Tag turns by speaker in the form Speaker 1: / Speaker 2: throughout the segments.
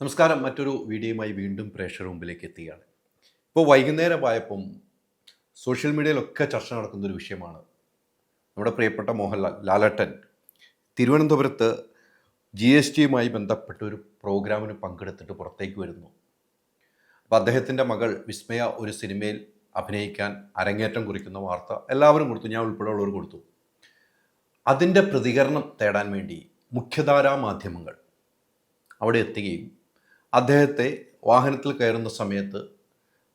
Speaker 1: നമസ്കാരം. മറ്റൊരു വീഡിയോയുമായി വീണ്ടും പ്രേക്ഷകർ മുമ്പിലേക്ക് എത്തുകയാണ്. ഇപ്പോൾ വൈകുന്നേരമായപ്പം സോഷ്യൽ മീഡിയയിലൊക്കെ ചർച്ച നടക്കുന്ന ഒരു വിഷയമാണ്. നമ്മുടെ പ്രിയപ്പെട്ട മോഹൻലാൽ ലാലട്ടൻ തിരുവനന്തപുരത്ത് ജി എസ് ടിയുമായി ബന്ധപ്പെട്ട ഒരു പ്രോഗ്രാമിന് പങ്കെടുത്തിട്ട് പുറത്തേക്ക് വരുന്നു. അപ്പോൾ അദ്ദേഹത്തിന്റെ മകൾ വിസ്മയ ഒരു സിനിമയിൽ അഭിനയിക്കാൻ അരങ്ങേറ്റം കുറിക്കുന്ന വാർത്ത എല്ലാവരും കൊടുത്തു. ഞാൻ ഉൾപ്പെടെയുള്ളവർ കൊടുത്തു. അതിന്റെ പ്രതികരണം തേടാൻ വേണ്ടി മുഖ്യധാരാ മാധ്യമങ്ങൾ അവിടെ എത്തുകയും അദ്ദേഹത്തെ വാഹനത്തിൽ കയറുന്ന സമയത്ത്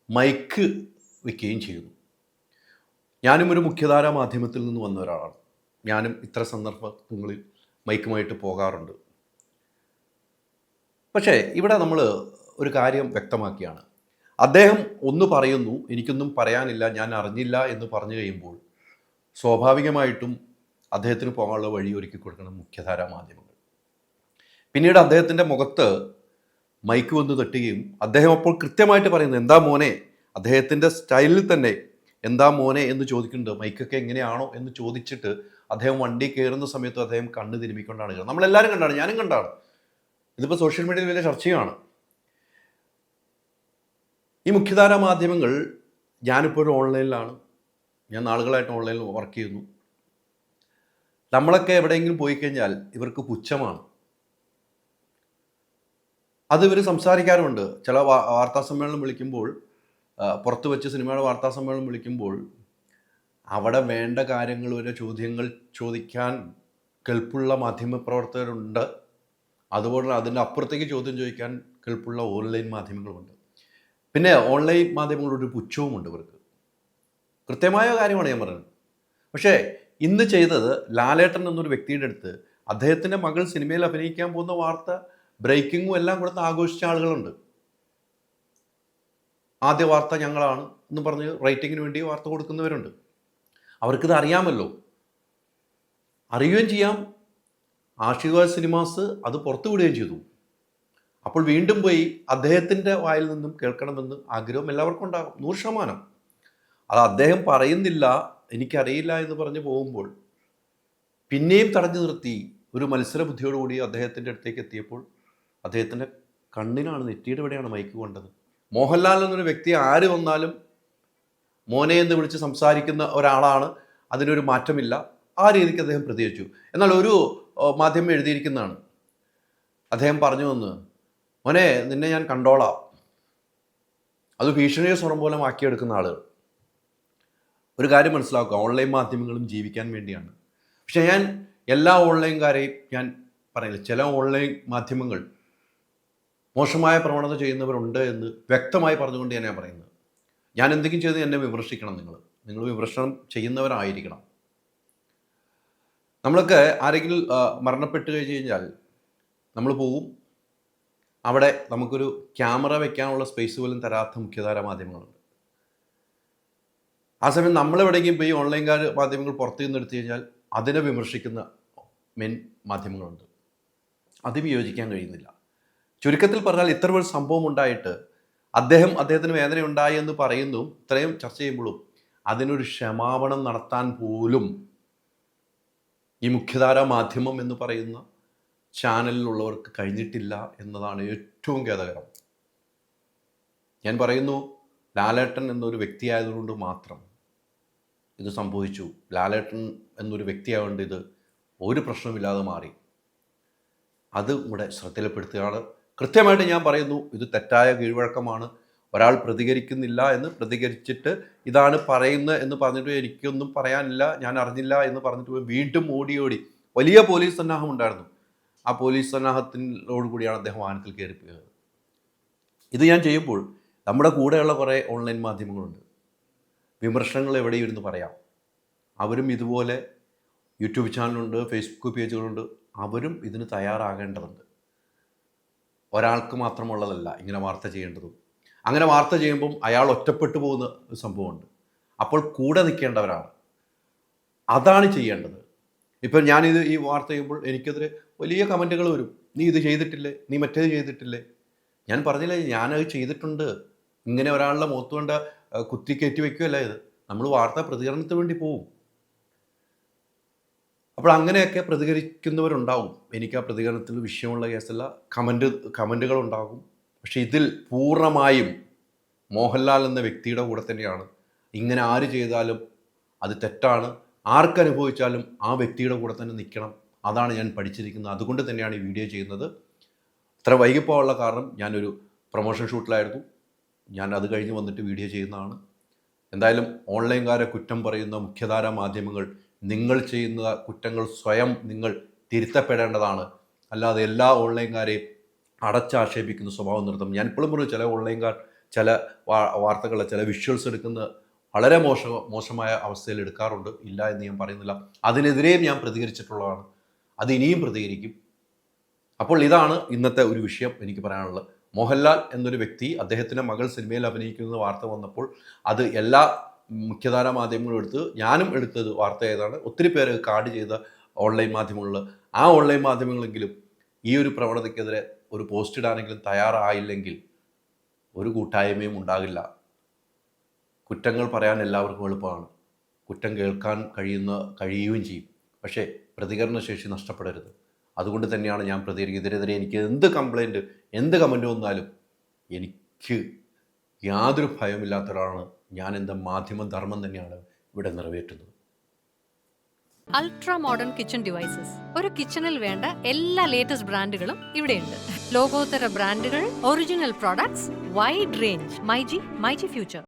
Speaker 1: മൈക്ക് വയ്ക്കുകയും ചെയ്യുന്നു ഞാനും ഒരു മുഖ്യധാരാ മാധ്യമത്തിൽ നിന്ന് വന്ന ഒരാളാണ്. ഞാനും ഇത്ര സന്ദർഭങ്ങളിൽ മൈക്കുമായിട്ട് പോകാറുണ്ട്. പക്ഷേ ഇവിടെ നമ്മൾ ഒരു കാര്യം വ്യക്തമാക്കിയാണ്. അദ്ദേഹം ഒന്ന് പറയുന്നു എനിക്കൊന്നും പറയാനില്ല ഞാൻ അറിഞ്ഞില്ല എന്ന് പറഞ്ഞു കഴിയുമ്പോൾ സ്വാഭാവികമായിട്ടും അദ്ദേഹത്തിന് പോകാനുള്ള വഴി ഒരുക്കി കൊടുക്കണം മുഖ്യധാരാ മാധ്യമങ്ങൾ. പിന്നീട് അദ്ദേഹത്തിന്റെ മുഖത്ത് മൈക്ക് വന്ന് തട്ടുകയും അദ്ദേഹം അപ്പോൾ കൃത്യമായിട്ട് പറയുന്നത് എന്താ മോനെ? അദ്ദേഹത്തിന്റെ സ്റ്റൈലിൽ തന്നെ എന്താ മോനെ? എന്ന് ചോദിക്കുന്നുണ്ട്. മൈക്കൊക്കെ എങ്ങനെയാണോ എന്ന് ചോദിച്ചിട്ട് അദ്ദേഹം വണ്ടി കയറുന്ന സമയത്ത് അദ്ദേഹം കണ്ണ് തിരുമ്പിക്കൊണ്ടാണ് കയറുന്നത് നമ്മളെല്ലാവരും കണ്ടാണ് ഞാനും കണ്ടാണ്. ഇതിപ്പോൾ സോഷ്യൽ മീഡിയയിൽ വലിയ ചർച്ചയാണ്. ഈ മുഖ്യധാര മാധ്യമങ്ങൾ ഞാനിപ്പോൾ ഓൺലൈനിലാണ്. ഞാൻ നാളുകളായിട്ട് ഓൺലൈനിൽ വർക്ക് ചെയ്യുന്നു. നമ്മളൊക്കെ എവിടെയെങ്കിലും പോയി കഴിഞ്ഞാൽ ഇവർക്ക് പുച്ഛമാണ്. അത് ഇവർ സംസാരിക്കാറുമുണ്ട്. ചില വാർത്താ സമ്മേളനം വിളിക്കുമ്പോൾ പുറത്തു വെച്ച് സിനിമയുടെ വാർത്താ സമ്മേളനം വിളിക്കുമ്പോൾ അവിടെ വേണ്ട കാര്യങ്ങൾ വരെ ചോദ്യങ്ങൾ ചോദിക്കാൻ കെൽപ്പുള്ള മാധ്യമപ്രവർത്തകരുണ്ട് അതുപോലെ അതിന്റെ അപ്പുറത്തേക്ക് ചോദ്യം ചോദിക്കാൻ കെൽപ്പുള്ള ഓൺലൈൻ മാധ്യമങ്ങളുമുണ്ട്. പിന്നെ ഓൺലൈൻ മാധ്യമങ്ങളുടെ ഒരു പുച്ഛവുമുണ്ട് ഇവർക്ക്. കൃത്യമായ കാര്യമാണ് ഞാൻ പറയുന്നത് പക്ഷേ ഇന്ന് ചെയ്തത് ലാലേട്ടൻ എന്നൊരു വ്യക്തിയുടെ അടുത്ത് അദ്ദേഹത്തിന്റെ മകൾ സിനിമയിൽ അഭിനയിക്കാൻ പോകുന്ന വാർത്ത ബ്രേക്കിങ്ങും എല്ലാം കൊടുത്ത് ആഘോഷിച്ച ആളുകളുണ്ട്. ആദ്യ വാർത്ത ഞങ്ങളാണ് എന്ന് പറഞ്ഞ് റേറ്റിങ്ങിന് വേണ്ടി വാർത്ത കൊടുക്കുന്നവരുണ്ട്. അവർക്കിത് അറിയാമല്ലോ. അറിയുകയും ചെയ്യാം. ആശീർവാദ് സിനിമാസ് അത് പുറത്തു വിടുകയും ചെയ്തു. അപ്പോൾ വീണ്ടും പോയി അദ്ദേഹത്തിന്റെ വായിൽ നിന്നും കേൾക്കണമെന്ന് ആഗ്രഹം എല്ലാവർക്കും ഉണ്ടാകും. നൂറ് ശതമാനം. അത് അദ്ദേഹം പറയുന്നില്ല എനിക്കറിയില്ല എന്ന് പറഞ്ഞ് പോകുമ്പോൾ പിന്നെയും തടഞ്ഞു നിർത്തി ഒരു മത്സര ബുദ്ധിയോടുകൂടി അദ്ദേഹത്തിന്റെ അടുത്തേക്ക് എത്തിയപ്പോൾ അദ്ദേഹത്തിന്റെ കണ്ണിനാണ് നെറ്റിയുടെ ഇവിടെയാണ് മൈക്ക് കൊണ്ടത്. മോഹൻലാൽ എന്നൊരു വ്യക്തി ആര് വന്നാലും മോനെ എന്ന് വിളിച്ച് സംസാരിക്കുന്ന ഒരാളാണ് അതിനൊരു മാറ്റമില്ല. ആ രീതിക്ക് അദ്ദേഹം പ്രതികരിച്ചു. എന്നാൽ ഒരു മാധ്യമം എഴുതിയിരിക്കുന്നതാണ്. അദ്ദേഹം പറഞ്ഞു വന്ന് മോനെ നിന്നെ ഞാൻ കണ്ടോളാം. അത് ഭീഷണിയെ സ്വരം പോലെ മാക്കിയെടുക്കുന്ന ആളുകൾ ഒരു കാര്യം മനസ്സിലാക്കുക ഓൺലൈൻ മാധ്യമങ്ങളും ജീവിക്കാൻ വേണ്ടിയാണ്. പക്ഷേ ഞാൻ എല്ലാ ഓൺലൈൻകാരെയും ഞാൻ പറയില്ല. ചില ഓൺലൈൻ മാധ്യമങ്ങൾ മോശമായ പ്രവണത ചെയ്യുന്നവരുണ്ട് എന്ന് വ്യക്തമായി പറഞ്ഞുകൊണ്ട് ഞാൻ പറയുന്നത്. ഞാൻ എന്തെങ്കിലും ചെയ്ത് എന്നെ വിമർശിക്കണം നിങ്ങൾ. നിങ്ങൾ വിമർശനം ചെയ്യുന്നവരായിരിക്കണം. നമ്മളൊക്കെ ആരെങ്കിലും മരണപ്പെട്ടു കഴിഞ്ഞ് കഴിഞ്ഞാൽ നമ്മൾ പോവും. അവിടെ നമുക്കൊരു ക്യാമറ വെക്കാനുള്ള സ്പേസ് പോലും തരാത്ത മുഖ്യധാര മാധ്യമങ്ങളുണ്ട്. ആ സമയം നമ്മളെവിടെയെങ്കിലും പോയി ഓൺലൈൻകാർ മാധ്യമങ്ങൾ പുറത്തു നിന്ന് എടുത്തു കഴിഞ്ഞാൽ അതിനെ വിമർശിക്കുന്ന മെയിൻ മാധ്യമങ്ങളുണ്ട്. അതും യോജിക്കാൻ കഴിയുന്നില്ല. ചുരുക്കത്തിൽ പറഞ്ഞാൽ ഇത്ര ഒരു സംഭവം ഉണ്ടായിട്ട് അദ്ദേഹം അദ്ദേഹത്തിന് വേദന ഉണ്ടായി എന്ന് പറയുന്നു. ഇത്രയും ചർച്ച ചെയ്യുമ്പോഴും അതിനൊരു ക്ഷമാപണം നടത്താൻ പോലും ഈ മുഖ്യധാര മാധ്യമം എന്ന് പറയുന്ന ചാനലിലുള്ളവർക്ക് കഴിഞ്ഞിട്ടില്ല എന്നതാണ് ഏറ്റവും ഖേദകരം. ഞാൻ പറയുന്നു ലാലേട്ടൻ എന്നൊരു വ്യക്തിയായതുകൊണ്ട് മാത്രം ഇത് സംഭവിച്ചു. ലാലേട്ടൻ എന്നൊരു വ്യക്തിയായതുകൊണ്ട് ഇത് ഒരു പ്രശ്നമില്ലാതെ മാറി. അത് ഇവിടെ ശ്രദ്ധയിൽപ്പെടുത്തുകയാണ്. കൃത്യമായിട്ട് ഞാൻ പറയുന്നു ഇത് തെറ്റായ കീഴ്വഴക്കമാണ്. ഒരാൾ പ്രതികരിക്കുന്നില്ല എന്ന് പ്രതികരിച്ചിട്ട് ഇതാണ് പറയുന്നത് എന്ന് പറഞ്ഞിട്ട് എനിക്കൊന്നും പറയാനില്ല ഞാൻ അറിഞ്ഞില്ല എന്ന് പറഞ്ഞിട്ട് വീണ്ടും ഓടി ഓടി. വലിയ പോലീസ് സന്നാഹം ഉണ്ടായിരുന്നു. ആ പോലീസ് സന്നാഹത്തിനോട് കൂടിയാണ് അദ്ദേഹം വാഹനത്തിൽ കയറിപ്പോയത് ഇത് ഞാൻ ചെയ്യുമ്പോൾ നമ്മുടെ കൂടെയുള്ള കുറേ ഓൺലൈൻ മാധ്യമങ്ങളുണ്ട്. വിമർശനങ്ങൾ എവിടെയും ഇരുന്ന് പറയാം. അവരും ഇതുപോലെ യൂട്യൂബ് ചാനലുണ്ട് ഫേസ്ബുക്ക് പേജുകളുണ്ട്. അവരും ഇതിന് തയ്യാറാകേണ്ടതുണ്ട്. ഒരാൾക്ക് മാത്രമുള്ളതല്ല ഇങ്ങനെ വാർത്ത ചെയ്യേണ്ടതും. അങ്ങനെ വാർത്ത ചെയ്യുമ്പം അയാൾ ഒറ്റപ്പെട്ടു പോകുന്ന ഒരു സംഭവമുണ്ട്. അപ്പോൾ കൂടെ നിൽക്കേണ്ടവരാണ്. അതാണ് ചെയ്യേണ്ടത്. ഇപ്പം ഞാനിത് ഈ വാർത്ത ചെയ്യുമ്പോൾ എനിക്കെതിരെ വലിയ കമന്റുകൾ വരും. നീ ഇത് ചെയ്തിട്ടില്ലേ? നീ മറ്റേത് ചെയ്തിട്ടില്ലേ? ഞാൻ പറഞ്ഞില്ലേ ഞാനത് ചെയ്തിട്ടുണ്ട്. ഇങ്ങനെ ഒരാളുടെ മുഖത്ത് കൊണ്ട് കുത്തി കയറ്റി വയ്ക്കുകയല്ല ഇത്? നമ്മൾ വാർത്താ പ്രതികരണത്തിന് വേണ്ടി പോവും. അപ്പോൾ അങ്ങനെയൊക്കെ പ്രതികരിക്കുന്നവരുണ്ടാവും. എനിക്ക് ആ പ്രതികരണത്തിൽ വിഷയമുള്ള കേസല്ല. കമന്റ് കമന്റുകൾ ഉണ്ടാകും പക്ഷെ ഇതിൽ പൂർണമായും മോഹൻലാൽ എന്ന വ്യക്തിയുടെ കൂടെ തന്നെയാണ്. ഇങ്ങനെ ആര് ചെയ്താലും അത് തെറ്റാണ്. ആർക്കനുഭവിച്ചാലും ആ വ്യക്തിയുടെ കൂടെ തന്നെ നിൽക്കണം. അതാണ് ഞാൻ പഠിച്ചിരിക്കുന്നത്. അതുകൊണ്ട് തന്നെയാണ് ഈ വീഡിയോ ചെയ്യുന്നത്. ഇത്ര വൈകിപ്പോകാനുള്ള കാരണം ഞാനൊരു പ്രൊമോഷൻ ഷൂട്ടിലായിരുന്നു. ഞാൻ അത് കഴിഞ്ഞ് വന്നിട്ട് വീഡിയോ ചെയ്യുന്നതാണ്. എന്തായാലും ഓൺലൈൻകാരെ കുറ്റം പറയുന്ന മുഖ്യധാരാ മാധ്യമങ്ങൾ നിങ്ങൾ ചെയ്യുന്ന കുറ്റങ്ങൾ സ്വയം നിങ്ങൾ തിരുത്തപ്പെടേണ്ടതാണ്. അല്ലാതെ എല്ലാ ഓൺലൈൻകാരെയും അടച്ചാക്ഷേപിക്കുന്ന സ്വഭാവം നിർത്തും. ഞാൻ ഇപ്പോഴും പറഞ്ഞു ചില ഓൺലൈൻകാർ ചില വാർത്തകൾ ചില വിഷ്വൽസ് എടുക്കുന്ന വളരെ മോശ മോശമായ അവസ്ഥയിൽ എടുക്കാറുണ്ട്. ഇല്ല എന്ന് ഞാൻ പറയുന്നില്ല. അതിനെതിരെയും ഞാൻ പ്രതികരിച്ചിട്ടുള്ളതാണ്. അത് ഇനിയും പ്രതികരിക്കും. അപ്പോൾ ഇതാണ് ഇന്നത്തെ ഒരു വിഷയം എനിക്ക് പറയാനുള്ളത്. മോഹൻലാൽ എന്നൊരു വ്യക്തി അദ്ദേഹത്തിന്റെ മകൾ സിനിമയിൽ അഭിനയിക്കുന്ന വാർത്ത വന്നപ്പോൾ അത് എല്ലാ മുഖ്യധാരാ മാധ്യമങ്ങളും എടുത്ത് ഞാനും എടുത്തത് വാർത്ത ഏതാണ്? ഒത്തിരി പേര് കാർഡ് ചെയ്ത ഓൺലൈൻ മാധ്യമങ്ങളിൽ. ആ ഓൺലൈൻ മാധ്യമങ്ങളെങ്കിലും ഈ ഒരു പ്രവണതയ്ക്കെതിരെ ഒരു പോസ്റ്റ് ഇടാനെങ്കിലും തയ്യാറായില്ലെങ്കിൽ ഒരു കൂട്ടായ്മയും ഉണ്ടാകില്ല. കുറ്റങ്ങൾ പറയാൻ എല്ലാവർക്കും എളുപ്പമാണ്. കുറ്റം കേൾക്കാൻ കഴിയുന്ന കഴിയുകയും ചെയ്യും. പക്ഷേ പ്രതികരണശേഷി നഷ്ടപ്പെടരുത്. അതുകൊണ്ട് തന്നെയാണ് ഞാൻ പ്രതികരിക്കുന്നത്. ഇതിനെതിരെ എനിക്ക് എന്ത് കംപ്ലൈന്റ് എന്ത് കമന്റ് വന്നാലും എനിക്ക് യാതൊരു ഭയമില്ലാത്ത ഒരാളാണ് എന്റെ മാധ്യമധർമ്മം തന്നെയാണ് ഇവിടെ നിറവേറ്റുന്നത്.
Speaker 2: അൾട്രാ മോഡേൺ കിച്ചൺ ഡിവൈസസ് ഒരു കിച്ചണിൽ വേണ്ട എല്ലാ ലേറ്റസ്റ്റ് ബ്രാൻഡുകളും ഇവിടെയുണ്ട്. ലോകോത്തര ബ്രാൻഡുകൾ original products wide range myG myG future